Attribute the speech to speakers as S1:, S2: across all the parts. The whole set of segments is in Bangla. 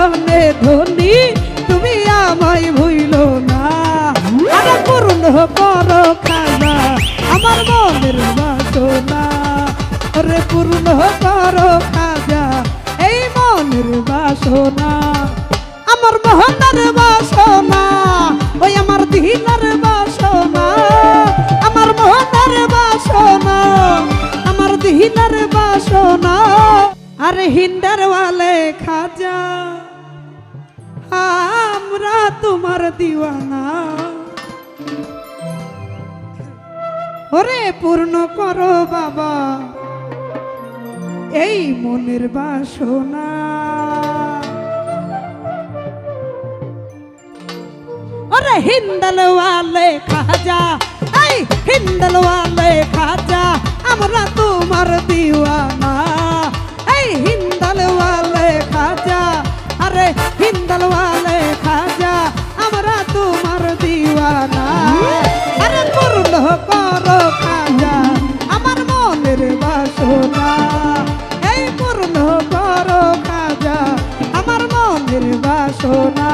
S1: ধনে ধনী, তুমি আমায় ভুইল না। আরে পূর্ণ করো খাজা আমার মনের বাসনা। রে পূর্ণ খাজা এই মনের বাসনা। আমার মোহনের বাসনা, ওই আমার দিনার বাসনা। আমার মোহনের বাসনা, আমার দিনার বাসনা। আরে হিন্দার ওয়ালে খাজা। তোমার দিওয়ানা। ওরে পূর্ণ করো বাবা, এই মনের বাসনা। ওরে হিন্দল ওয়ালে খাজা, এই হিন্দল ওয়ালে খাজা, আমরা তোমার দিওয়ানা। দিওয়ানা আরে পূর্ণ করো খাজা আমার মনের বাসনা। এই পূর্ণ করো খাজা আমার মনের বাসনা।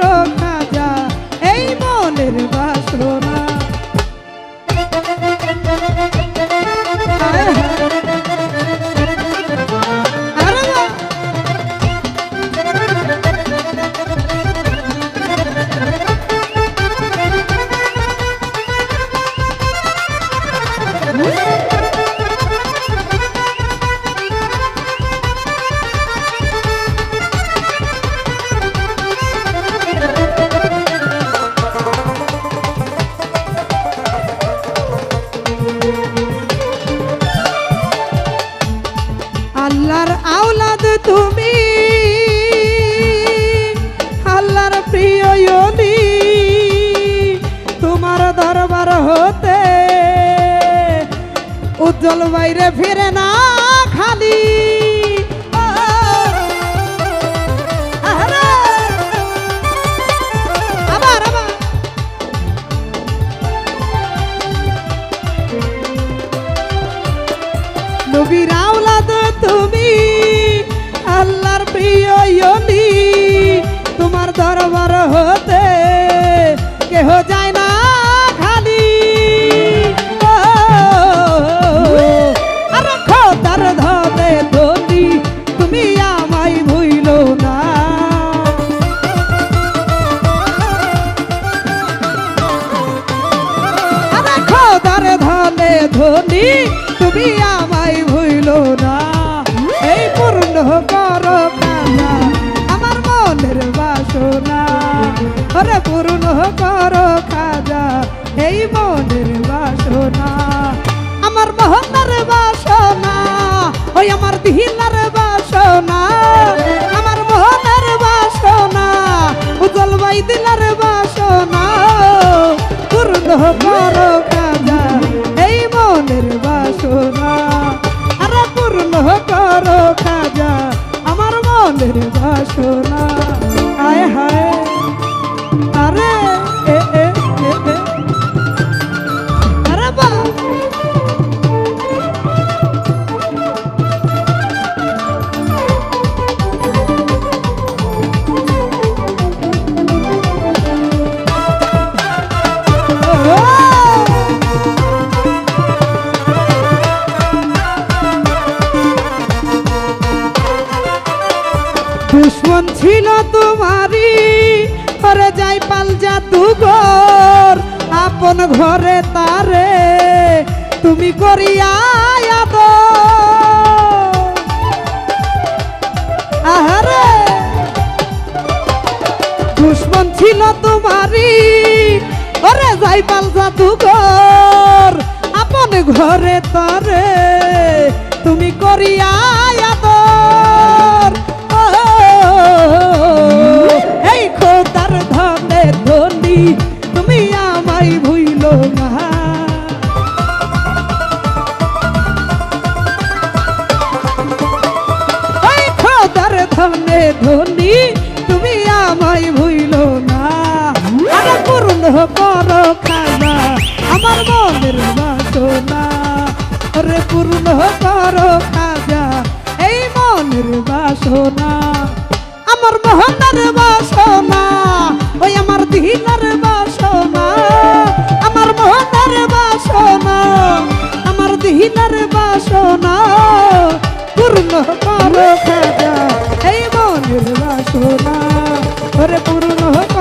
S1: করো তুমি। আল্লাহর প্রিয় ইয়লি তোমার দরবার হতে উজ্জ্বল বাইরে ফিরে না খালি। নবীর আওলাদ তুমি। ধনে, তুমি আমায় ভুইল না। এই পূর্ণ কর আমার মনের বাসনা। আরে পূর্ণ কর খাজা এই মনের বাসনা। আমার মোহনের বাসনা, ওই আমার দিহিনার বাসনা। আমার মোহনের বাসনা, উজ্জ্বল বাই দিলার বাসনা। পূর্ণ কর মনের বাসনা। দুশ্মন ছিল তোমারই ঘরে যাই পাল জাদুঘর, আপন ঘরে তারে তুমি করিয়া। আহারে, দুশ্মন ছিল তোমারই ওরে যাই পাল জাদুঘর, আপন ঘরে তারে তুমি করিয়া সামনে ধনি, তুমি আমায় ভুইল না। আমার পূর্ণ কর খানা আমার মনের বাসনা। রে পূর্ণ কর খাজা এই মনের বাসনা। আমার মহনার বাসনা, ওই আমার দিহিনার বাসনা। আমার মহনার বাসনা, আমার দিহিনার বাসনা। পূর্ণ কর পূর্ণ হত